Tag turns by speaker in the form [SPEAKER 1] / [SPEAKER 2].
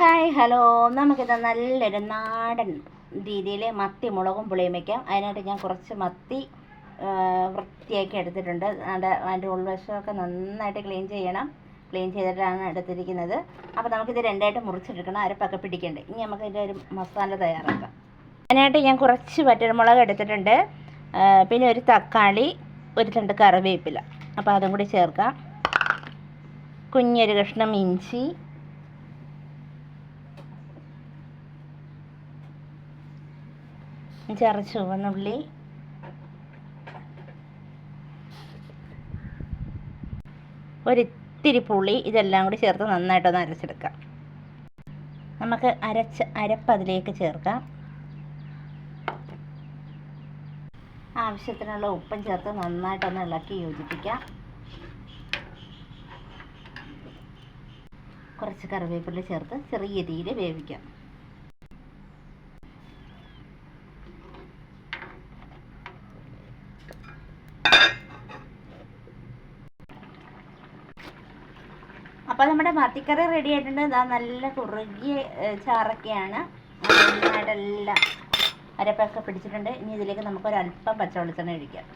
[SPEAKER 1] Hi hello നമുക്കിത് നല്ലൊരു നാടൻ രീതിയിൽ മത്തി മുളകും പുളിയും വയ്ക്കാം അതിനായിട്ട് ഞാൻ കുറച്ച് മത്തി വൃത്തിയാക്കി എടുത്തിട്ടുണ്ട്. അതിന്റെ അതിന്റെ ഉൾവശമൊക്കെ നന്നായിട്ട് ക്ലീൻ ചെയ്യണം. ക്ലീൻ ചെയ്തിട്ടാണ് എടുത്തിരിക്കുന്നത്. അപ്പോൾ നമുക്കിത് രണ്ടായിട്ട് മുറിച്ചെടുക്കണം. അരപ്പൊക്കെ പിടിക്കേണ്ടത് ഇനി നമുക്ക് ഇതിന്റെ ഒരു മസാല തയ്യാറാക്കാം. അതിനായിട്ട് ഞാൻ കുറച്ച് വറ്റൽമുളക് എടുത്തിട്ടുണ്ട്. പിന്നെ ഒരു തക്കാളി ഒരു രണ്ട് കറിവേപ്പില. അപ്പോൾ അതും കൂടി ചേർക്കാം. കുഞ്ഞൊരു കഷ്ണം ഇഞ്ചി ചെറു ചുവന്നുള്ളി ഒരിത്തിരി പുളി ഇതെല്ലാം കൂടി ചേർത്ത് നന്നായിട്ടൊന്ന് അരച്ചെടുക്കാം. നമുക്ക് അരച്ച് അരപ്പ് അതിലേക്ക് ചേർക്കാം. ആവശ്യത്തിനുള്ള ഉപ്പും ചേർത്ത് നന്നായിട്ടൊന്ന് ഇളക്കി യോജിപ്പിക്കാം. കുറച്ച് കറിവേപ്പില ചേർത്ത് ചെറിയ രീതിയിൽ വേവിക്കാം. അപ്പോൾ നമ്മുടെ മത്തിക്കറി റെഡി ആയിട്ടുണ്ട്. ഇതാ നല്ല കുറുകിയ ചാറൊക്കെയാണ്. നന്നായിട്ടെല്ലാം അരപ്പൊക്കെ പിടിച്ചിട്ടുണ്ട്. ഇനി ഇതിലേക്ക് നമുക്കൊരല്പം പച്ച വെളിച്ചെണ്ണ ഒഴിക്കാം.